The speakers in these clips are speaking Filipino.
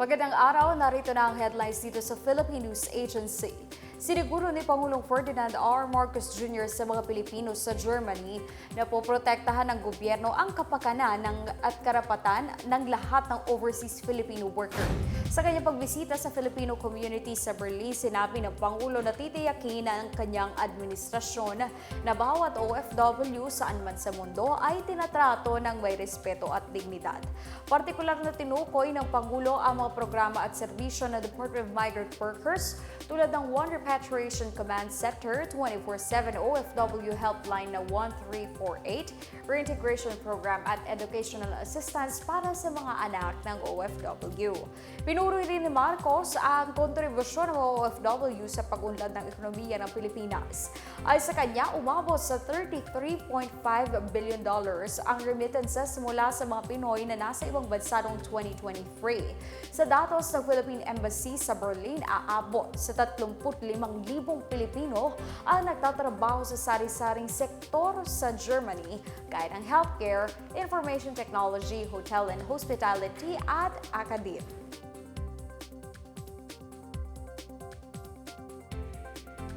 Magandang araw, narito na ang headlines dito sa Philippine News Agency. Siniguro ni Pangulong Ferdinand R. Marcos Jr. sa mga Pilipino sa Germany na poprotektahan ng gobyerno ang kapakanan ng, at karapatan ng lahat ng overseas Filipino worker. Sa kanyang pagbisita sa Filipino community sa Berlin, sinabi ng Pangulo na titiyakin ng kanyang administrasyon na bawat OFW saan man sa mundo ay tinatrato ng may respeto at dignidad. Partikular na tinukoy ng Pangulo ang mga programa at serbisyo ng Department of Migrant Workers tulad ng One Repatriation Command Center 24-7 OFW Helpline na 1348, Reintegration Program at Educational Assistance para sa mga anak ng OFW. Pinuri rin ni Marcos ang kontribusyon ng OFW sa pag-unlad ng ekonomiya ng Pilipinas. Ay sa kanya, umabot sa 33.5 billion dollars ang remittances mula sa mga Pinoy na nasa ibang bansa noong 2023. Sa datos ng Philippine Embassy sa Berlin, aabot sa 35,000 Pilipino ang nagtatrabaho sa sari-saring sektor sa Germany, gaya ng healthcare, information technology, hotel and hospitality at academia.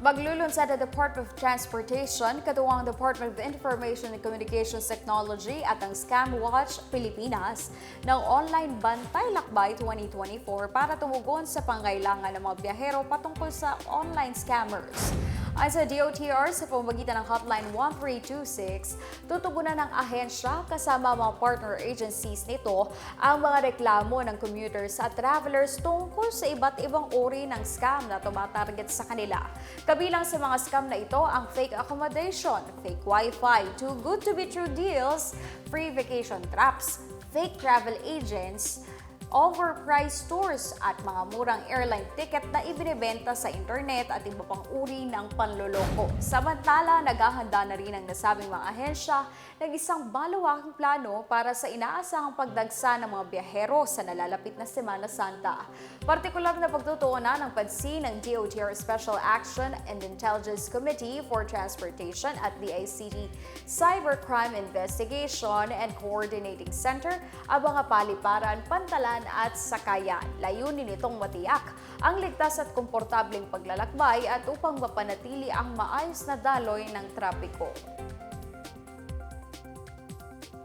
Maglulunsad ang Department of Transportation, katuwang Department of Information and Communications Technology at ang Scam Watch Pilipinas ng online Bantay Lakbay 2024 para tumugon sa pangailangan ng mga biyahero patungkol sa online scammers. Ayon sa DOTR, sa pamamagitan ng Hotline 1326, tutugunan ng ahensya kasama mga partner agencies nito ang mga reklamo ng commuters at travelers tungkol sa iba't ibang uri ng scam na tumatarget sa kanila. Kabilang sa mga scam na ito ang fake accommodation, fake wifi, too good to be true deals, free vacation traps, fake travel agents, overpriced tours at mga murang airline ticket na ibinebenta sa internet at iba pang uri ng panloloko. Samantala, naghahanda na rin ang nasabing mga ahensya ng isang maluwaking plano para sa inaasahang pagdagsa ng mga biyahero sa nalalapit na Semana Santa. Partikular na pagtutuunan ng pansin ng DOTR Special Action and Intelligence Committee for Transportation at DICT Cybercrime Investigation and Coordinating Center ang mga paliparan, pantalan at sakayan. Layunin nitong matiyak ang ligtas at komportableng paglalakbay at upang mapanatili ang maayos na daloy ng trapiko.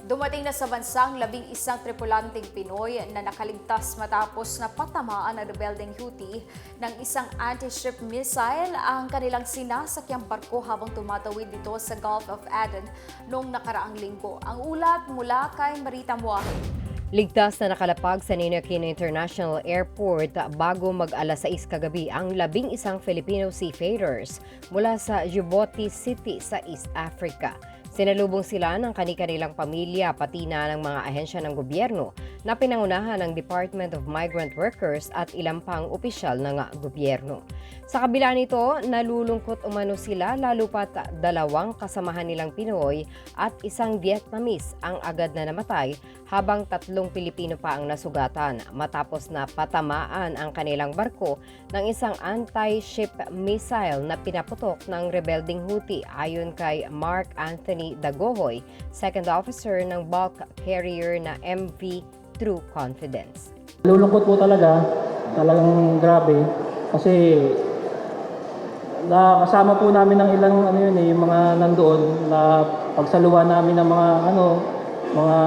Dumating na sa bansang labing isang tripulanteng Pinoy na nakaligtas matapos na patamaan ng rebelding Houthi ng isang anti-ship missile ang kanilang sinasakyang barko habang tumatawid dito sa Gulf of Aden noong nakaraang linggo. Ang ulat mula kay Marita Muahe. Ligtas na nakalapag sa Ninoy Aquino International Airport bago mag-alas 6 kagabi ang labing isang Filipino seafarers mula sa Djibouti City sa East Africa. Sinalubong sila ng kani-kanilang pamilya pati na ng mga ahensya ng gobyerno na pinangunahan ng Department of Migrant Workers at ilang pang opisyal ng gobyerno. Sa kabila nito, nalulungkot umano sila lalo pat dalawang kasamahan nilang Pinoy at isang Vietnamese ang agad na namatay habang tatlong Pilipino pa ang nasugatan matapos na patamaan ang kanilang barko ng isang anti-ship missile na pinaputok ng rebelding Houthi ayon kay Mark Anthony Dagohoy, second officer ng bulk carrier na MV True Confidence. Lulungkot po talaga, talagang grabe kasi na kasama po namin ng ilang ano yun eh, yung mga nandoon na pagsaluhan namin ng mga ano, mga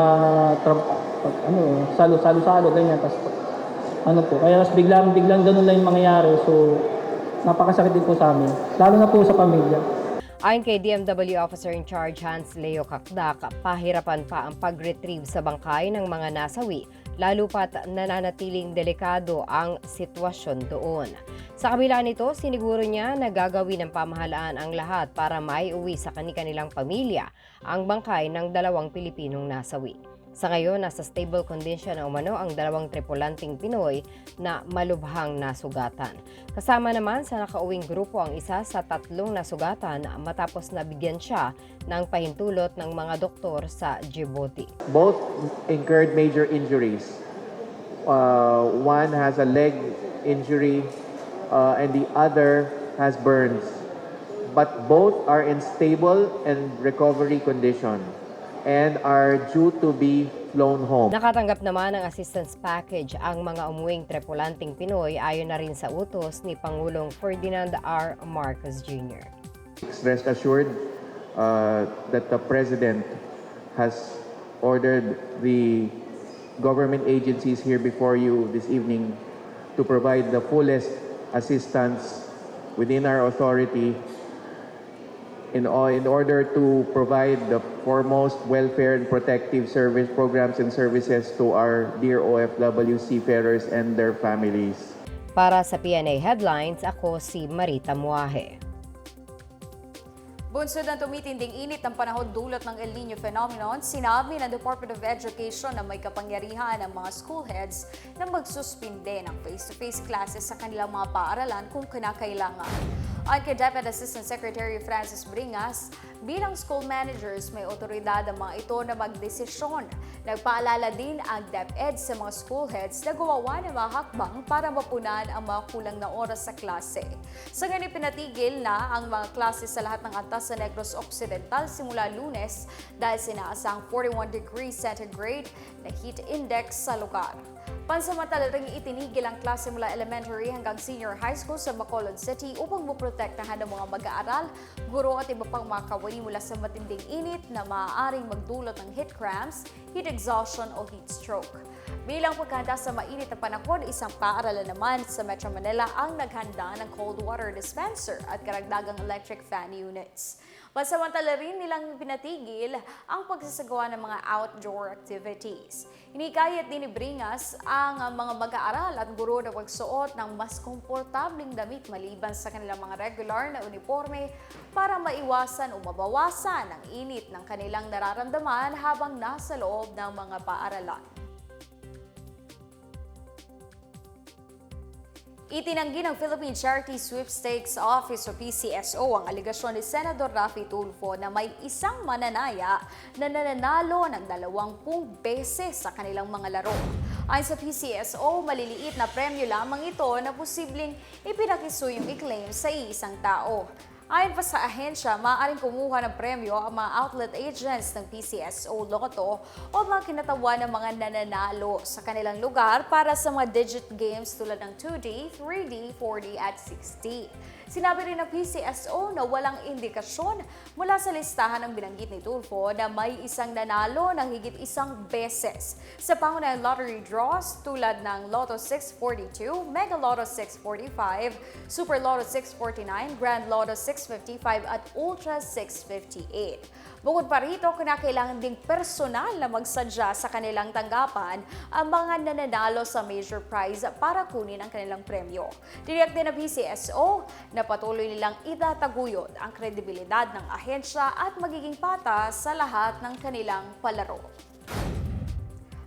tra- pag, ano, salo salo salo ganyan tas ano po. Kaya tas biglang biglang ganun lang yung mangyayari. So napakasakit din po sa amin. Lalo na po sa pamilya. Ayon kay DMW Officer in Charge Hans Leo Kakdak, pahirapan pa ang pag-retrieve sa bangkay ng mga nasawi, lalo pat nananatiling delikado ang sitwasyon doon. Sa kabila nito, siniguro niya na gagawin ng pamahalaan ang lahat para maiuwi sa kani-kanilang pamilya ang bangkay ng dalawang Pilipinong nasawi. Sa ngayon, nasa stable condition na umano ang dalawang tripulanting Pinoy na malubhang nasugatan. Kasama naman sa nakauwing grupo ang isa sa tatlong nasugatan matapos nabigyan siya ng pahintulot ng mga doktor sa Djibouti. Both incurred major injuries. Uh, one has a leg injury uh, and the other has burns. But both are in stable and recovery condition. And are due to be flown home. Nakatanggap naman ng assistance package ang mga umuwing tripulanting Pinoy ayon na rin sa utos ni Pangulong Ferdinand R. Marcos Jr. Rest assured uh, that the President has ordered the government agencies here before you this evening to provide the fullest assistance within our authority in, o- in order to provide the foremost welfare and protective service programs and services to our dear OFW seafarers and their families. Para sa PNA Headlines, ako si Marita Muahe. Bunsod ng tumitinding init ng panahon dulot ng El Nino phenomenon, sinabi ng Department of Education na may kapangyarihan ng mga school heads na magsuspinde ng face-to-face classes sa kanilang mga paaralan kung kinakailangan. Ayon kay Deputy Assistant Secretary Francis Bringas, bilang school managers may otoridad ang mga ito na magdesisyon. Nagpaalala din ang DepEd sa mga school heads na gumawa ng mga hakbang para mapunan ang mga kulang na oras sa klase. Sa ganun pinatigil na ang mga klase sa lahat ng antas sa Negros Occidental simula lunes dahil sinaasang 41 degrees centigrade na heat index sa lugar. Pansamantala itinigil ang klase mula elementary hanggang senior high school sa Bacolod City upang maprotektahan ng mga mag-aaral, guro at iba pang mga kawani mula sa matinding init na maaaring magdulot ng heat cramps, heat exhaustion o heat stroke. Bilang pagkahanda sa mainit na panahon, isang paaralan naman sa Metro Manila ang naghanda ng cold water dispenser at karagdagang electric fan units. Pansamantala rin nilang pinatigil ang pagsasagawa ng mga outdoor activities. Hinikayat din ni Bringas ang mga mag-aaral at guro na magsuot ng mas komportabling damit maliban sa kanilang mga regular na uniforme para maiwasan o mabawasan ang init ng kanilang nararamdaman habang nasa loob ng mga paaralan. Itinanggi ng Philippine Charity Sweepstakes Office o PCSO ang aligasyon ni Senador Rafi Tulfo na may isang mananaya na nananalo ng 20 beses sa kanilang mga laro. Ayon sa PCSO, maliliit na premyo lamang ito na posibleng ipinakiso yung i-claim sa iisang tao. Ayon pa sa ahensya, maaaring kumuha ng premyo ang mga outlet agents ng PCSO Lotto o mga kinatawan ng mga nananalo sa kanilang lugar para sa mga digit games tulad ng 2D, 3D, 4D at 6D. Sinabi rin ng PCSO na walang indikasyon mula sa listahan ng binanggit ni Tulfo na may isang nanalo ng higit isang beses sa pangunahing lottery draws tulad ng Lotto 642, Mega Lotto 645, Super Lotto 649, Grand Lotto 655 at Ultra 658. Bukod pa rito, kinakailangan ding personal na magsadya sa kanilang tanggapan ang mga nananalo sa major prize para kunin ang kanilang premyo. Tiniyak din ng PCSO na patuloy nilang itataguyod ang kredibilidad ng ahensya at magiging patas sa lahat ng kanilang palaro.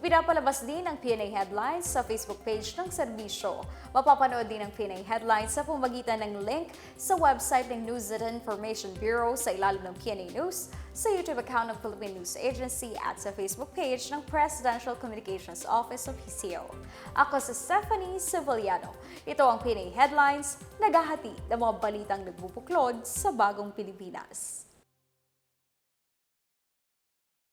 Ipinapalabas din ang PNA Headlines sa Facebook page ng serbisyo. Mapapanood din ang PNA Headlines sa pamagitan ng link sa website ng News and Information Bureau sa ilalim ng PNA News, sa YouTube account ng Philippine News Agency at sa Facebook page ng Presidential Communications Office of PCO. Ako si Stephanie Sevillano. Ito ang PNA Headlines, nagahati ng mga balitang nagbubuklod sa bagong Pilipinas.